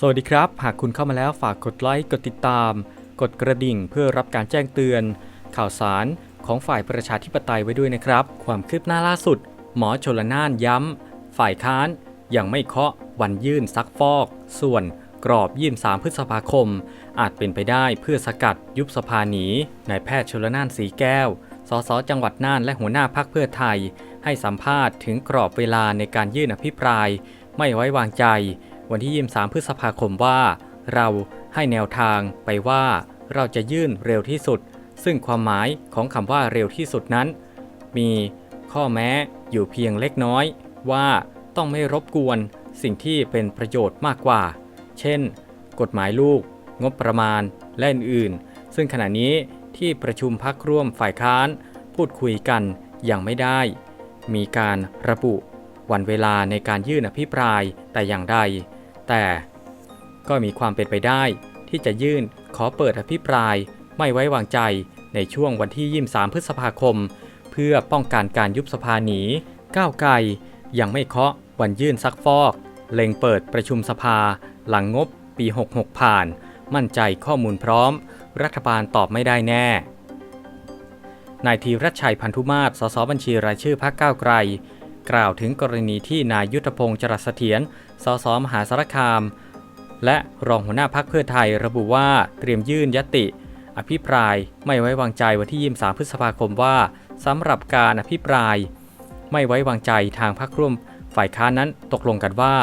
สวัสดีครับ หากคุณเข้ามาแล้วฝากกดไลค์ กดติดตาม กดกระดิ่งเพื่อรับการแจ้งเตือน ข่าวสารของฝ่ายประชาธิปไตยไว้ด้วยนะครับ ความคืบหน้าล่าสุด หมอชลนานย้ำ ฝ่ายค้านยังไม่เคาะวันยื่นซักฟอก ส่วนกรอบยื่น3พฤษภาคม อาจเป็นไปได้เพื่อสกัดยุบสภาหนีนายแพทย์ชลนานสีแก้ว สสจังหวัดน่านและหัวหน้าพักเพื่อไทย ให้สัมภาษณ์ถึงกรอบเวลาในการยื่นอภิปราย ไม่ไว้วางใจ วันที่ 23 พฤษภาคมว่า เราให้แนวทางไปว่า เราจะยื่นเร็วที่สุด ซึ่งความหมายของคำว่าเร็วที่สุดนั้น มีข้อแม้อยู่เพียงเล็กน้อย ว่าต้องไม่รบกวนสิ่งที่เป็นประโยชน์มากกว่า เช่น กฎหมายลูก งบประมาณ และอื่นๆ ซึ่งขณะนี้ที่ประชุมพักร่วมฝ่ายค้าน พูดคุยกันยังไม่ได้ มีการระบุวันเวลาในการยื่นอภิปรายแต่อย่างใด แต่ก็มีความเป็นไปได้ที่จะยื่นขอเปิดอภิปรายไม่ไว้วางใจในช่วงวันที่ 23 พฤษภาคม เพื่อป้องกันการยุบสภาหนี ก้าวไกลยังไม่เคาะวันยื่นซักฟอก เล็งเปิดประชุมสภา หลังงบปี 66 ผ่าน มั่นใจข้อมูลพร้อม รัฐบาลตอบไม่ได้แน่ นายธีรชัยพันธุมาศ สสบัญชีรายชื่อพรรคก้าวไกล กล่าวถึงกรณีที่นายยุทธพงศ์จรัสเสถียร สสมหาสารคาม และรองหัวหน้าพักเพื่อไทยระบุว่าเตรียมยื่นยติ อภิปรายไม่ไว้วางใจวันที่ 23 พฤษภาคมว่าสำหรับการอภิปราย ไม่ไว้วางใจทางพรรคร่วมฝ่ายค้านนั้นตกลงกันว่า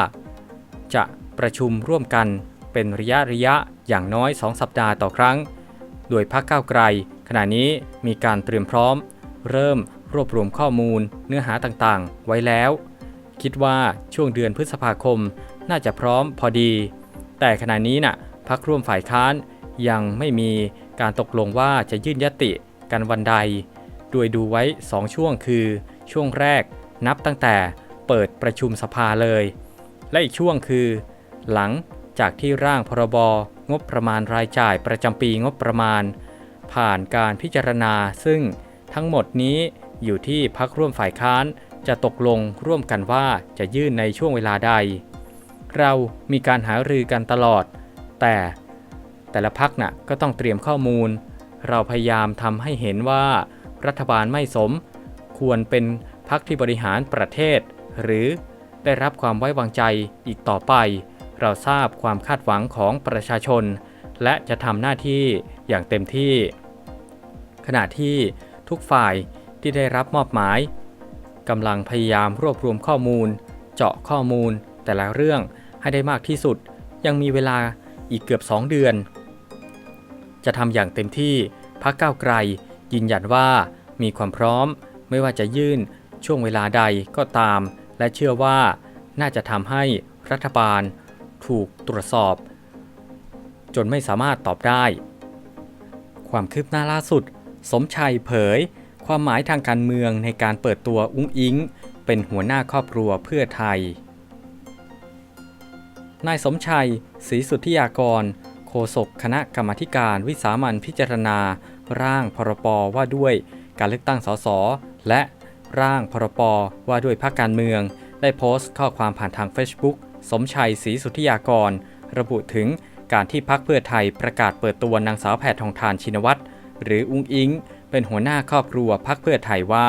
จะประชุมร่วมกันเป็นระยะระยะอย่างน้อย 2 สัปดาห์ต่อครั้ง โดยพรรคก้าวไกล ขณะนี้มีการเตรียมพร้อม เริ่ม รวบรวมข้อมูล เนื้อหาต่างๆ ไว้แล้ว คิดว่าช่วงเดือนพฤษภาคมน่าจะพร้อมพอดี แต่ขณะนี้น่ะพักร่วมฝ่ายค้านยังไม่มีการตกลงว่าจะยื่นยติกันวันใด โดยดูไว้ 2 ช่วงคือ ช่วงแรกนับตั้งแต่เปิดประชุมสภาเลย และอีกช่วงคือ หลังจากที่ร่างพรบงบประมาณรายจ่ายประจำปีงบประมาณ ผ่านการพิจารณาซึ่งทั้งหมดนี้ อยู่ที่พักร่วมฝ่ายค้านจะตกลงร่วมกันว่าจะยื่นในช่วงเวลาใด เรามีการหารือกันตลอด แต่แต่ละพักน่ะก็ต้องเตรียมข้อมูล เราพยายามทำให้เห็นว่ารัฐบาลไม่สม ควรเป็นพักที่บริหารประเทศ หรือได้รับความไว้วางใจอีกต่อไป เราทราบความคาดหวังของประชาชน และจะทำหน้าที่อย่างเต็มที่ ขณะที่ทุกฝ่าย ที่ได้รับมอบหมายกำลังพยายามรวบรวมข้อมูล เจาะข้อมูล แต่ละเรื่องให้ได้มากที่สุด ยังมีเวลาอีกเกือบ 2 เดือน จะทำอย่างเต็มที่พักก้าวไกล ยืนยันว่ามีความพร้อม ไม่ว่าจะยื่นช่วงเวลาใดก็ตาม และเชื่อว่าน่าจะทำให้รัฐบาล ถูกตรวจสอบ จนไม่สามารถตอบได้ ความคืบหน้าล่าสุด สมชัยเผย ความหมายทางการเมืองในการเปิดตัวอุ้งอิง เป็นหัวหน้าครอบครัวเพื่อไทย นายสมชัยศรีสุทธิยากร โฆษกคณะกรรมาธิการวิสามันพิจารณา ร่างพรปว่าด้วยการเลือกตั้งสสและร่างพรปว่าด้วยพรรคการเมือง ได้โพสต์ข้อความผ่านทาง Facebook สมชัยศรีสุทธิยากร ระบุถึงการที่พรรคเพื่อไทยประกาศเปิดตัวนางสาวแพทองทานชินวัตรหรืออุ้งอิง เป็นหัวหน้าครอบครัวพรรคเพื่อไทยว่า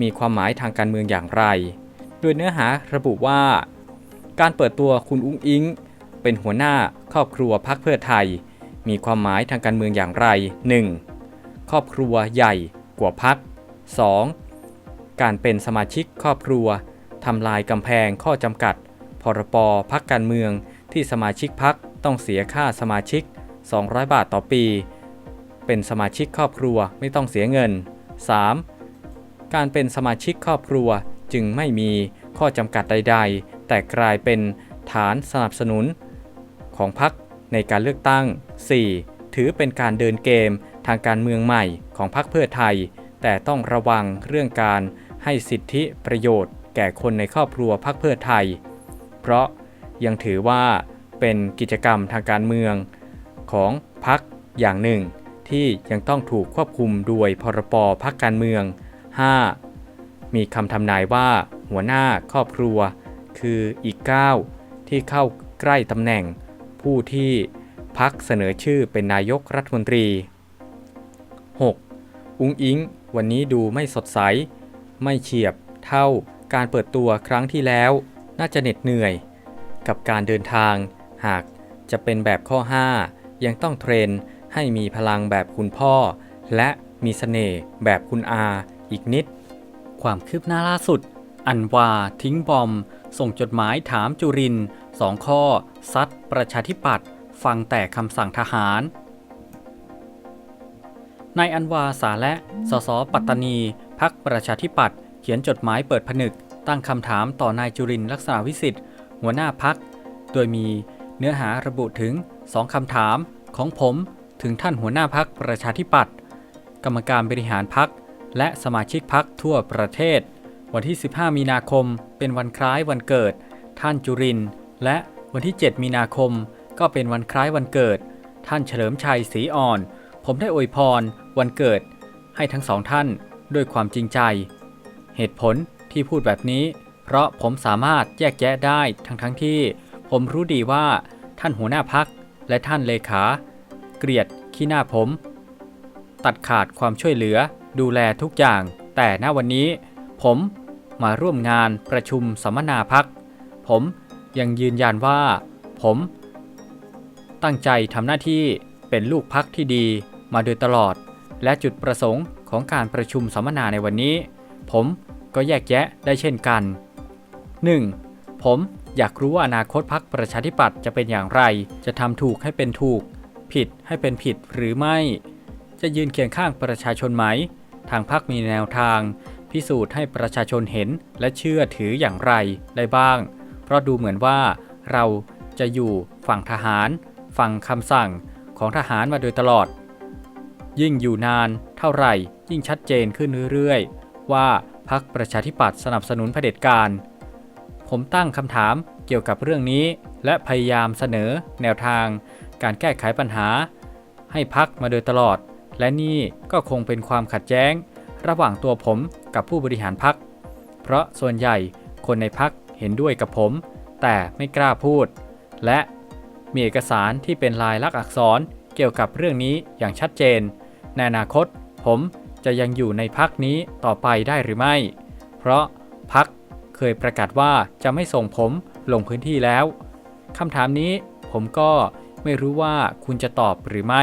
มีความหมายทางการเมืองอย่างไร โดยเนื้อหาระบุว่า การเปิดตัวคุณอุ้งอิง เป็นหัวหน้าครอบครัวพรรคเพื่อไทย มีความหมายทางการเมืองอย่างไร 1. ครอบครัวใหญ่กว่าพรรค 2. การเป็นสมาชิกครอบครัวทำลายกำแพงข้อจำกัด พรปพักการเมืองที่สมาชิกพักต้องเสียค่าสมาชิก 200 บาทต่อปี เป็นสมาชิกครอบครัวไม่ต้องเสียเงิน 3. การเป็นสมาชิกครอบครัวจึงไม่มีข้อจำกัดใด ๆ แต่กลายเป็นฐานสนับสนุน ของพรรคในการเลือกตั้ง 4. ถือเป็นการเดินเกมทางการเมืองใหม่ของพรรคเพื่อไทย แต่ต้องระวังเรื่องการให้สิทธิประโยชน์ แก่คนในครอบครัวพรรคเพื่อไทย เพราะยังถือว่าเป็นกิจกรรมทางการเมืองของพรรคอย่างหนึ่ง ที่ยังต้องถูกควบคุมโดยพรปพักการเมือง 5. มีคำทำนายว่า หัวหน้าครอบครัว คืออีก 9 ที่เข้าใกล้ตำแหน่ง ผู้ที่พักเสนอชื่อเป็นนายกรัฐมนตรี 6. อุ้งอิงวันนี้ดูไม่สดใส ไม่เฉียบเท่าการเปิดตัวครั้งที่แล้ว น่าจะเหน็ดเหนื่อย กับการเดินทาง หากจะเป็นแบบข้อ 5 ยังต้องเทรน ให้มีพลังแบบคุณพ่อ และมีเสน่ห์แบบคุณอาอีกนิด ความคืบหน้าล่าสุด อันวาทิ้งบอม ส่งจดหมายถามจุรินสองข้อ ซัดประชาธิปัตย์ฟังแต่คำสั่งทหารนายอันวาสาและสสปัตตานีพักประชาธิปัตย์เขียนจดหมายเปิดผนึก ตั้งคำถามต่อนายจุรินลักษณะวิสิทธิ์หัวหน้าพัก โดยมีเนื้อหาระบุถึงสองคำถามของผม ถึงท่านหัวหน้าพักประชาธิปัตย์กรรมการบริหารพักและสมาชิกพักทั่วประเทศ วันที่ 15 มีนาคม เป็นวันคล้ายวันเกิด ท่านจุรินและวันที่ 7 มีนาคม ก็เป็นวันคล้ายวันเกิด ท่านเฉลิมชัยศรีอ่อน ผมได้อวยพร วันเกิด ให้ทั้งสองท่านด้วยความจริงใจ เหตุผลที่พูดแบบนี้ เพราะผมสามารถแยกแยะได้ทั้งทั้งที่ ผมรู้ดีว่าท่านหัวหน้าพักและท่านเลขา เกลียดขี้หน้าผม ตัดขาดความช่วยเหลือ ดูแลทุกอย่าง แต่ณวันนี้ ผมมาร่วมงานประชุมสัมมนาพัก ผมยังยืนยันว่า ผม ตั้งใจทำหน้าที่เป็นลูกพักที่ดีมาโดยตลอด และจุดประสงค์ของการประชุมสัมมนาในวันนี้ ผมก็แยกแยะได้เช่นกัน 1. ผมอยากรู้ว่าอนาคตพักประชาธิปัตย์จะเป็นอย่างไร จะทำถูกให้เป็นถูก ผิดให้เป็นผิดหรือไม่ จะยืนเคียงข้างประชาชนไหม ทางพักมีแนวทาง พิสูจน์ให้ประชาชนเห็นและเชื่อถืออย่างไรได้บ้าง เพราะดูเหมือนว่าเราจะอยู่ฝั่งทหารฟังคำสั่งของทหารมาโดยตลอด ยิ่งอยู่นานเท่าไหร่ยิ่งชัดเจนขึ้นเรื่อยๆ ว่าพักประชาธิปัตย์สนับสนุนเผด็จการ ผมตั้งคำถามเกี่ยวกับเรื่องนี้ และพยายามเสนอแนวทาง การแก้ไขปัญหา ให้พักมาโดยตลอด และนี่ก็คงเป็นความขัดแย้ง ระหว่างตัวผมกับผู้บริหารพัก เพราะส่วนใหญ่คนในพักเห็นด้วยกับผม แต่ไม่กล้าพูด และมีเอกสารที่เป็นลายลักษณ์อักษรเกี่ยวกับเรื่องนี้อย่างชัดเจน ในอนาคต ผมจะยังอยู่ในพักนี้ต่อไปได้หรือไม่ เพราะพักเคยประกาศว่าจะไม่ส่งผมลงพื้นที่แล้วคำถามนี้ผมก็ ไม่รู้ว่าคุณจะตอบหรือไม่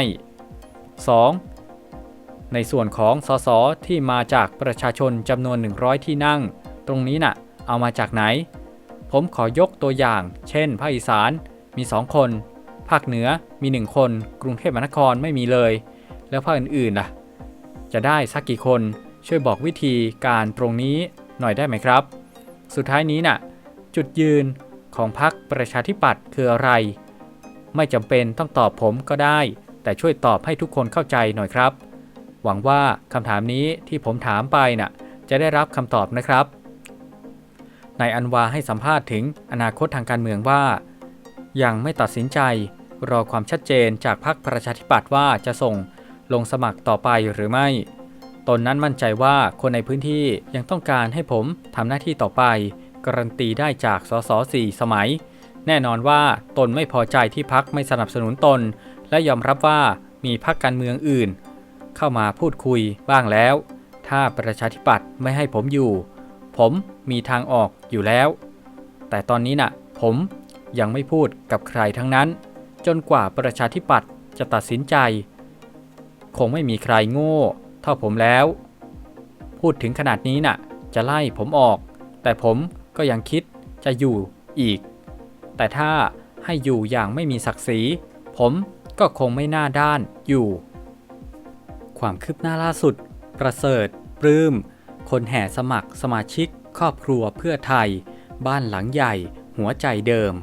2. ในส่วนของสสที่มาจากประชาชนจำนวน 100 ที่นั่ง ตรงนี้น่ะ เอามาจากไหน ผมขอยกตัวอย่าง เช่น ภาคอีสานมี 2 คน ภาคเหนือมี 1 คน กรุงเทพมหานครไม่มีเลย แล้วภาคอื่นๆล่ะ จะได้สักกี่คนช่วยบอกวิธีการตรงนี้หน่อยได้ไหมครับ สุดท้ายนี้น่ะ จุดยืนของพรรคประชาธิปัตย์คืออะไร ไม่จำเป็นต้องตอบผมก็ได้ แต่ช่วยตอบให้ทุกคนเข้าใจหน่อยครับ หวังว่าคำถามนี้ที่ผมถามไปน่ะ จะได้รับคำตอบนะครับนายอันวาให้สัมภาษณ์ถึงอนาคตทางการเมืองว่า ยังไม่ตัดสินใจ รอความชัดเจนจากพรรคประชาธิปัตย์ว่าจะส่งลงสมัครต่อไปหรือไม่ ตนนั้นมั่นใจว่าคนในพื้นที่ยังต้องการให้ผมทำหน้าที่ต่อไป การันตีได้จากสสสี่สมัย แน่นอนว่าตนไม่พอใจที่พักไม่สนับสนุนตน และยอมรับว่ามีพักการเมืองอื่น เข้ามาพูดคุยบ้างแล้ว ถ้าประชาธิปัตย์ไม่ให้ผมอยู่ ผมมีทางออกอยู่แล้ว แต่ตอนนี้น่ะ ผมยังไม่พูดกับใครทั้งนั้น จนกว่าประชาธิปัตย์จะตัดสินใจ คงไม่มีใครโง่เท่าผมแล้ว พูดถึงขนาดนี้น่ะ จะไล่ผมออก แต่ผมก็ยังคิดจะอยู่อีก แต่ถ้าให้อยู่อย่างไม่มีศักดิ์ศรี ผมก็คงไม่น่าด้านอยู่ ความคืบหน้าล่าสุด ประเสริฐ ปลื้ม คนแห่สมัครสมาชิก ครอบครัวเพื่อไทย บ้านหลังใหญ่ หัวใจเดิม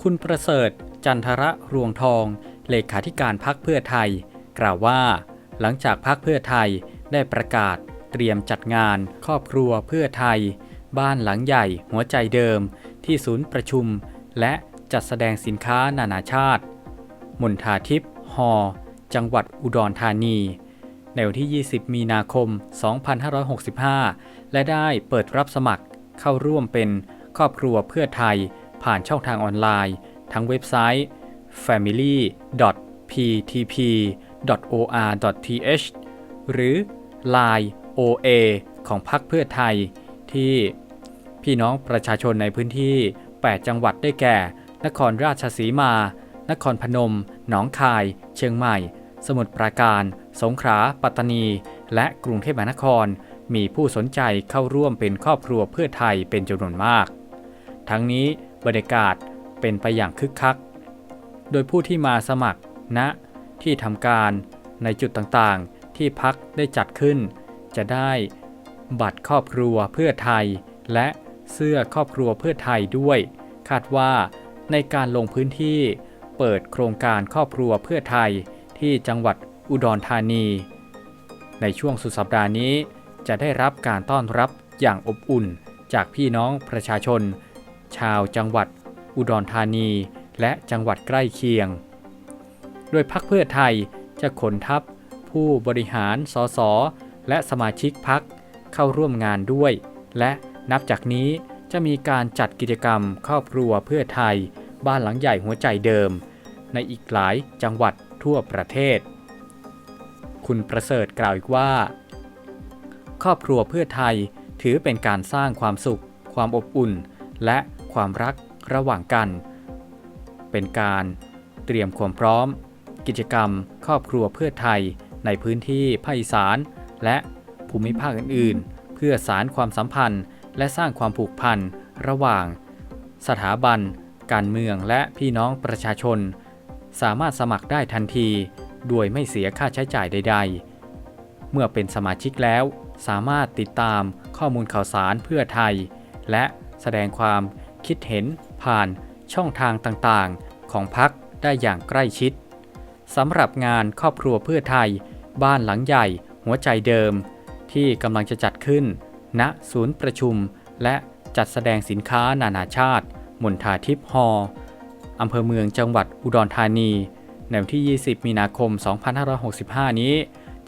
คุณประเสริฐ จันทระรวงทอง เลขาธิการพักเพื่อไทย กล่าวว่า หลังจากพักเพื่อไทยได้ประกาศเตรียมจัดงาน ครอบครัวเพื่อไทย บ้านหลังใหญ่ หัวใจเดิม ที่ศูนย์ประชุม และจัดแสดงสินค้านานาชาติ มณฑาทิพย์ฮอจังหวัดอุดรธานี ในวันที่ 20 มีนาคม 2565 และได้เปิดรับสมัครเข้าร่วมเป็นครอบครัวเพื่อไทยผ่านช่องทางออนไลน์ ทั้งเว็บไซต์ family.ptp.or.th หรือ Line OA ของพรรคเพื่อไทยที่ พี่น้องประชาชนในพื้นที่ 8 จังหวัดได้แก่ นครราชสีมา นครพนม หนองคาย เชียงใหม่ สมุทรปราการ สงขลา ปัตตานี และกรุงเทพมหานคร มีผู้สนใจเข้าร่วมเป็นครอบครัวเพื่อไทยเป็นจำนวนมาก ทั้งนี้บรรยากาศเป็นไปอย่างคึกคัก โดยผู้ที่มาสมัครณที่ทำการในจุดต่างๆ ที่พักได้จัดขึ้น จะได้บัตรครอบครัวเพื่อไทย และ เสื้อครอบครัวเพื่อไทยด้วย คาดว่าในการลงพื้นที่เปิดโครงการครอบครัวเพื่อไทยที่จังหวัดอุดรธานี ในช่วงสุดสัปดาห์นี้จะได้รับการต้อนรับอย่างอบอุ่นจากพี่น้องประชาชน ชาวจังหวัดอุดรธานี และจังหวัดใกล้เคียง โดยพักเพื่อไทยจะขนทัพผู้บริหารสสและสมาชิกพักเข้าร่วมงานด้วย และ นับจากนี้จะมีการจัดกิจกรรมครอบครัวเพื่อไทย บ้านหลังใหญ่หัวใจเดิม ในอีกหลายจังหวัดทั่วประเทศ คุณประเสริฐกล่าวอีกว่า ครอบครัวเพื่อไทยถือเป็นการสร้างความสุข ความอบอุ่น และความรักระหว่างกัน เป็นการเตรียมความพร้อม กิจกรรม ครอบครัวเพื่อไทยในพื้นที่ภาคอีสาน และภูมิภาคอื่น ๆ เพื่อสารความสัมพันธ์ และสร้างความผูกพันระหว่าง สถาบัน การเมืองและพี่น้องประชาชน สามารถสมัครได้ทันที โดยไม่เสียค่าใช้จ่ายใด ๆ เมื่อเป็นสมาชิกแล้ว สามารถติดตามข้อมูลข่าวสารเพื่อไทย และแสดงความคิดเห็นผ่านช่องทางต่างๆ ของพักได้อย่างใกล้ชิดสำหรับงานครอบครัวเพื่อไทย บ้านหลังใหญ่ หัวใจเดิม ที่กำลังจะจัดขึ้น ณศูนย์ประชุม และจัดแสดงสินค้านานาชาติ มณฑาทิพย์ฮอล์อำเภอเมืองจังหวัดอุดรธานี ในวันที่ 20 มีนาคม 2565 นี้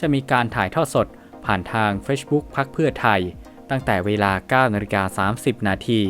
จะมีการถ่ายทอดสดผ่านทาง Facebook พักเพื่อไทย ตั้งแต่เวลา 9นาฬิกา30 นาที